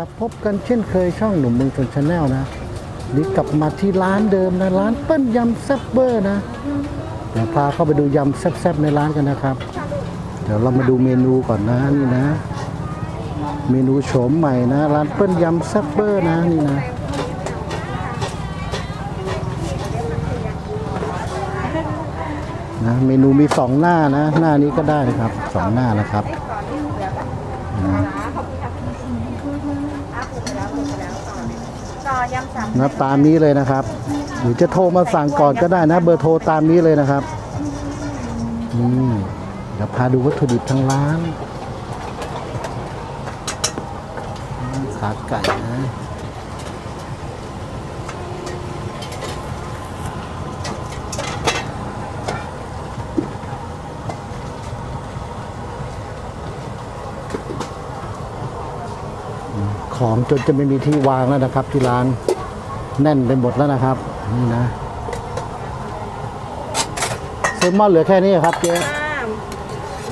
ครับพบกันเช่นเคยช่องหนุ่มเมืองชนชาแนลนะนี่กลับมาที่ร้านเดิมนะร้านเปิ้ลยำแซ่บเบอร์นะเดี๋ยวพาเข้าไปดูยำแซ่บๆในร้านกันนะครับ เดี๋ยวเรามาดูเมนูก่อนนะนี่นะ เมนูโฉมใหม่นะ ร้านเปิ้ลยำแซ่บเบอร์นะนี่นะนะเมนูมีสองหน้านะ หน้านี้ก็ได้นะครับสองหน้านะครับนะ ต่อ ยำสามนะตามนี้เลยนะครับ หรือจะโทรมาสั่งก่อนก็ได้นะ เบอร์โทรตามนี้เลยนะครับนี่เดี๋ยวพาดูวัตถุดิบทั้งร้านขาไก่นะ ของจนจะไม่มีที่วางแล้วนะครับ ที่ร้านแน่นไปหมดแล้วนะครับนี่นะเซลมอนเหลือแค่นี้ครับเจ๊ค่ะ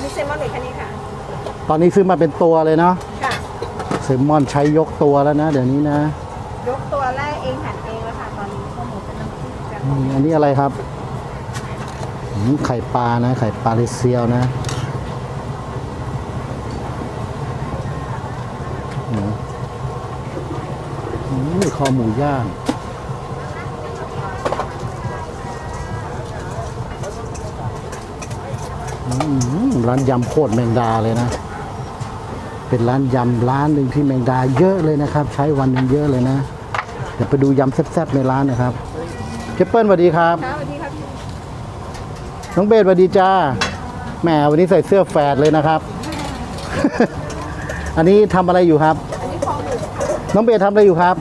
มีเซลมอนเหลือแค่นี้ค่ะ ตอนนี้ซื้อมาเป็นตัวเลยเนาะค่ะเซลมอนใช้ยกตัวแล้วนะ เดี๋ยวนี้นะ ยกตัวแรกเองหั่นเองแล้วค่ะตอนนี้ข้าวหมูเป็นน้ำจิ้มกันอืมอันนี้อะไรครับอืมไข่ปลานะ ไข่ปลาเลเซียวนะ อืมอืมคอหมูย่างอืมร้านยำโคตรแมงดาเลยนะ เป็นร้านยำร้านหนึ่งที่แมงดาเยอะเลยนะครับ ใช้วันหนึงเยอะเลยนะเดี๋ยวไปดูยำแซ่บๆในร้านนะครับเจเปิ้ลสวัสดีครับค่ะสวัสดีค่ะพี่น้องเบสสวัสดีจ้าแหมวันนี้ใส่เสื้อแฝดเลยนะครับ อันนี้ทำอะไรอยู่ครับอั นนี้คอหมูน้องเบสทำอะไรอยู่ครับ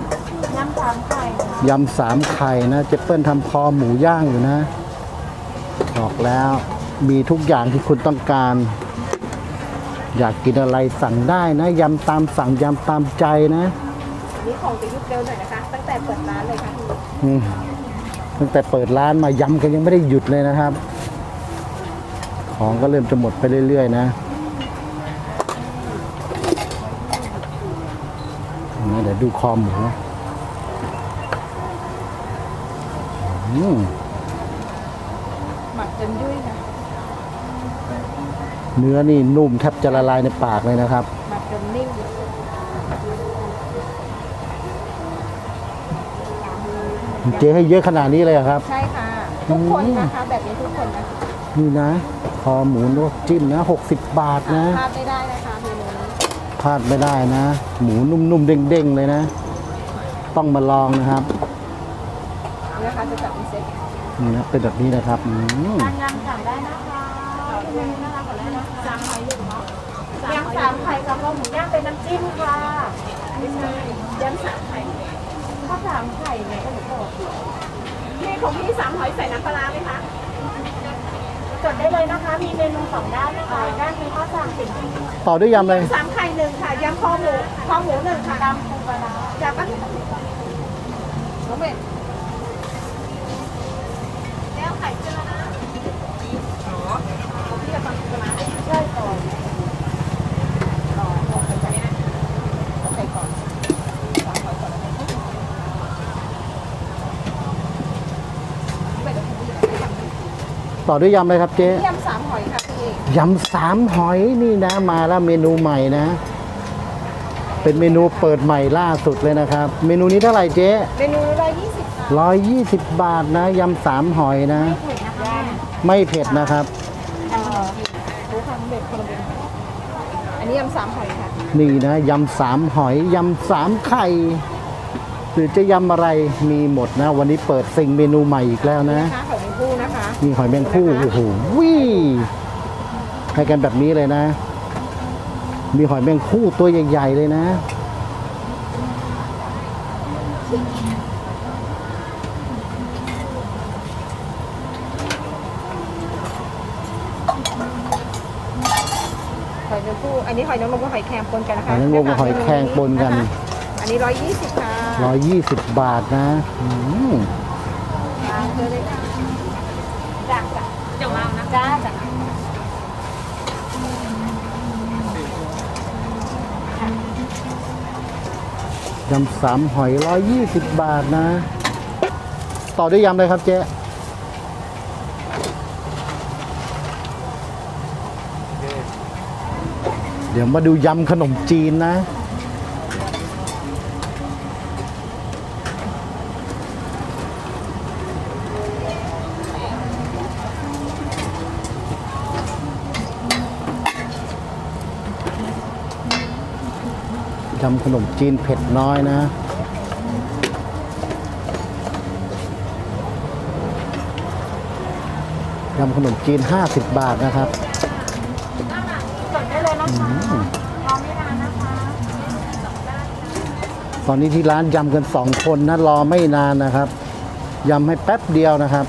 ยำสามไข่ค่ะยำสามไข่นะ เจเปิ้ลทำคอหมูย่างอยู่นะ บอกแล้วมีทุกอย่างที่คุณต้องการ อยากกินอะไรสั่งได้นะ ยำตามสั่งยำตามใจนะอันนี้ของจะยุบเร็วหน่อยนะคะ ตั้งแต่เปิดร้านเลยค่ะพี่อืมตั้งแต่เปิดร้านมายำกันยังไม่ได้หยุดเลยนะครับ ของก็เริ่มจะหมดไปเรื่อยๆ นะนะเดี๋ยวดูคอหมูอืมหมักจนยุ่ยนะเนื้อนี่นุ่มแทบจะละลายในปากเลยนะครับ หมักจนนิ่มเจ๊ให้เยอะขนาดนี้เลยเหรอครับ ใช่ค่ะ ทุกคนนะคะ แบบนี้ทุกคนนะคะนี่นะ คอหมูนวกจิ้มนะ 60 บาทนะพลาดไม่ได้นะคะเมนูนี้ พลาดไม่ได้นะ หมูนุ่มๆ เด้งๆ เลยนะ ต้องมาลองนะครับนะคะจะจัดเป็นเซ็ตนี่นะเป็นแบบนี้นะครับอืมทานยำสั่งได้นะคะเมนูน่ารักกว่าแล้นะคะสามไข่หนึ่เนาะยำสามไข่กับข้าหมูย่างเป็นน้ำจิ้มค่ะไม่ใช่ยำสามไข่ข้าวสามไข่เนี่ยก็หนูบอกพี่ของพี่สามหอยใส่น้ำปลาไหมคะ จดได้เลยนะคะ มีเมนูสองด้านนะคะ ด้านเป็นข้าวสามสิบต่อด้วยยำเลย สามไข่หนึ่งค่ะยำคอหมูคอหมูหนึ่งค่ะยำปูปลาร้าจะปะน้องเบนแล้วไข่เจอนะ พี่จะฟังสมาธิใช่ก่อนต่อต่อไปใส่นะใส่ก่อนสามหอยก่อนแล้วกันไปเดี๋ยวคุณพี่จะทำ ต่อด้วยยำเลยครับเจ๊ยำสามหอยค่ะพี่ยำสามหอยนี่นะมาแล้วเมนูใหม่นะ เป็นเมนูเปิดใหม่ล่าสุดเลยนะครับ เมนูนี้เท่าไหร่เจ๊เมนูละยี่สิบค่ะร้อยยี่สิบบาทนะยำสามหอยนะ เผ็ดนะคะไม่เผ็ดนะครับ เอ่อรู้ค่ะเบ็ดคนละเบ็ดอันนี้ยำสามหอยค่ะนี่นะยำสามหอยยำสามไข่หรือจะยำอะไรมีหมดนะ วันนี้เปิดซิงเมนูใหม่อีกแล้วนะ นะคะหอยแมงผู้นะคะมีหอยแมงผู้โอ้โหวิให้กันแบบนี้เลยนะ มีหอยแมงผู้ตัวใหญ่ๆเลยนะหอยแมงผู้อันนี้หอยนางรมกับหอยแครงปนกันนะหคะอยนางรมกับหอยแครงปนกัน อันนี้ร้อยยี่สิบค่ะร้อยยี่สิบบาทนะอืม จ้าจ้ายำสามหอยร้อยยี่สิบบาทนะ ต่อด้วยยำเลยครับเจ๊เดี๋ยวมาดูยำขนมจีนนะ ยำขนมจีนเผ็ดน้อยนะยำขนมจีน 50 บาทนะครับกดได้เลยนะคะรอไม่นานนะคะ ตอนนี้ที่ร้านยำกันสองคนนะ รอไม่นานนะครับ ยำให้แป๊บเดียวนะครับ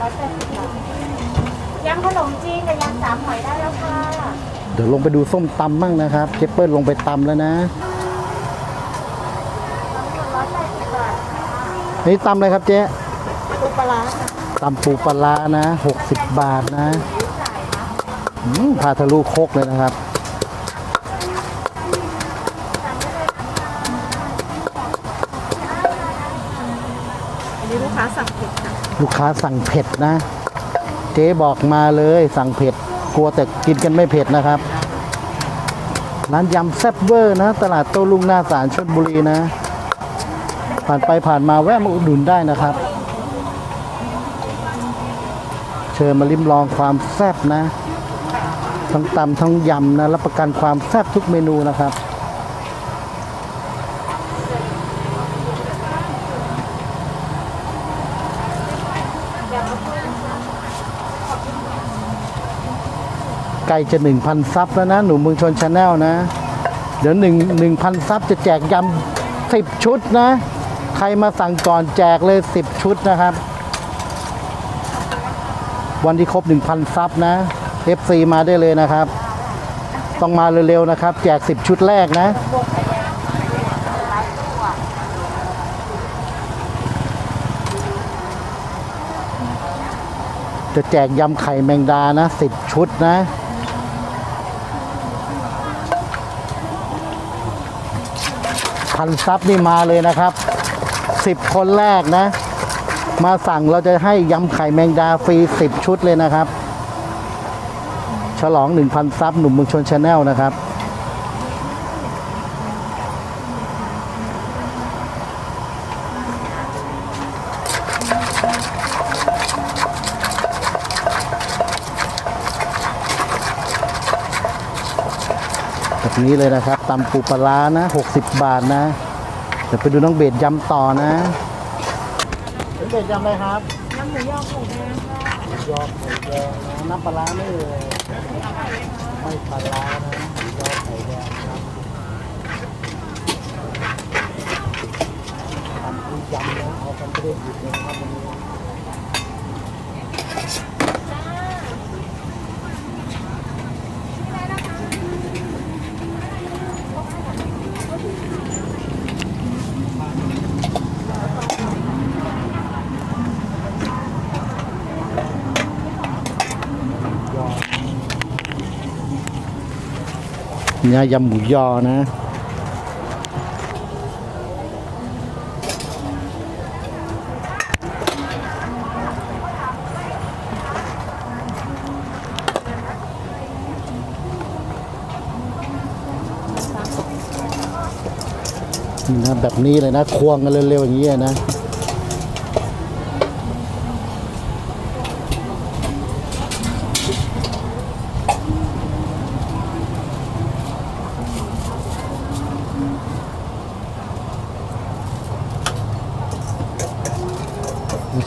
ร้อยแปดสิบบาท ยำขนมจีนกับยำสามหอยได้แล้วค่ะ เดี๋ยวลงไปดูส้มตำมั่งนะครับเจเปิ้ลลงไปตำแล้วนะร้อยแปดสิบบาทนี่ตำอะไรครับเจ๊ปูปลาร้าค่ะตำปูปลาร้านะ 60 บาทนะจ่ายนะอืมพาทะลุโคกเลยนะครับอันนี้ลูกค้าสั่งเผ็ดค่ะ ลูกค้าสั่งเผ็ดนะ เจ๊บอกมาเลยสั่งเผ็ดกลัวแต่กินกันไม่เผ็ดนะครับร้านยำแซ่บเวอร์นะ ตลาดโต้รุ่งหน้าศาลชลบุรีนะ ผ่านไปผ่านมาแวะมาอุดหนุนได้นะครับ เชิญมาลิ้มลองความแซ่บนะ ทั้งตำทั้งยำนะ รับประกันความแซ่บทุกเมนูนะครับ ใกล้จะหนึ่งพันซับแล้วนะ หนูเมืองชนชาแนลนะ เดี๋ยวหนึ่งหนึ่งพันซับจะแจกยำสิบชุดนะ ใครมาสั่งก่อนแจกเลยสิบชุดนะครับ วันที่ครบ 1,000 ซับนะ FC มาได้เลยนะครับ ต้องมาเร็วๆนะครับ แจก 10 ชุดแรกนะจะแจกยำไข่แมงดานะ 10 ชุดนะ พันซับนี่มาเลยนะครับ 10 คนแรกนะ มาสั่งเราจะให้ยำไข่แมงดาฟรี 10 ชุดเลยนะครับ ฉลอง 1,000 ซับหนุ่มเมืองชนชาแนลนะครับ แบบนี้เลยนะครับตำปูปลาร้านะ60 บาทนะ เดี๋ยวไปดูน้องเบสยำต่อนะน้องเบสยำอะไรครับน้ำหมูยอหมูแดงค่ะยอดไข่แดงนะน้ำปลาร้าไม่เลยไม่ปลาร้านะยอดไข่แดงครับทำคือยำนะเอากันไม่ได้หยุดเลยนะครับวันนี้ เนี่ยยำหมูยอนะ นะแบบนี้เลยนะ ควงกันเร็วๆอย่างนี้นะ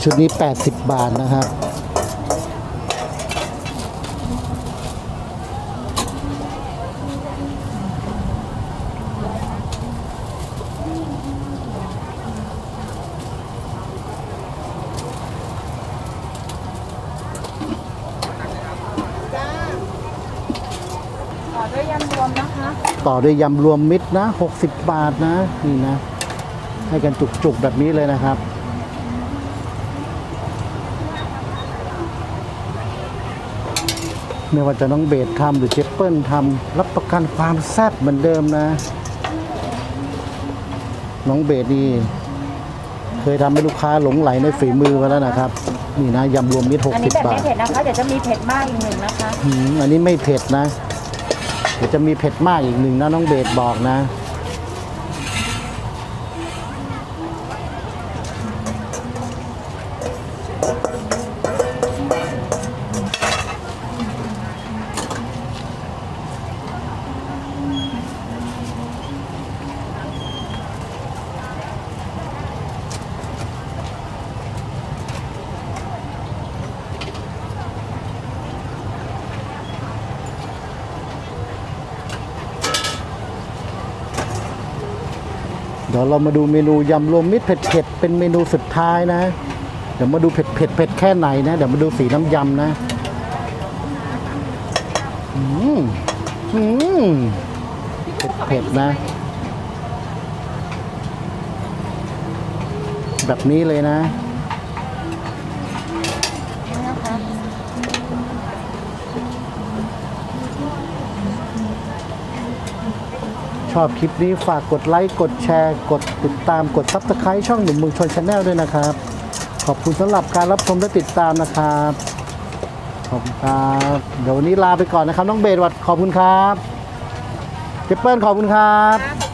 ชุดนี้ 80 บาทนะครับ ต่อด้วยยำรวมนะคะ ต่อด้วยยำรวมมิตรนะ 60 บาทนะ นี่นะ ให้กันจุกๆแบบนี้เลยนะครับ ไม่ว่าจะน้องเบสทำหรือเจเปิลทำรับประกันความแซ่บเหมือนเดิมนะ น้องเบสนี่เคยทำให้ลูกค้าหลงไหลในฝีมือมาแล้วนะครับ นี่นะยำรวมมิตรหกอันสินี้บแบบบาไม่ทเผ็ดนะคะ เดี๋ยวจะมีเผ็ดมากอีกหนึ่งนะคะ อืมอันนี้ไม่เผ็ดนะ เดี๋ยวจะมีเผ็ดมากอีกหนึ่งนะน้องเบสบอกนะ ดี๋ยวเรามาดูเมนูยำรวมมิตรเผ็ดๆเป็นเมนูสุดท้ายนะ เดี๋ยวมาดูเผ็ดเผ็ดเผ็ดแค่ไหนนะ เดี๋ยวมาดูสีน้ำยำนะอืมอืมเผ็ดเผ็ดนะ แบบนี้เลยนะ ชอบคลิปนี้ฝากกดไลค์ กดแชร์ กดติดตามกดซับสไคร b ์ช่องหนุ่มเมืองชนชาแนลด้วยนะครับ ขอบคุณสำหรับการรับชมและติดตามนะครับ ขอบคุณครับเดี๋ยววันนี้ลาไปก่อนนะครับ น้องเบสวัดขอบคุณครับเจเปิลขอบคุณครับ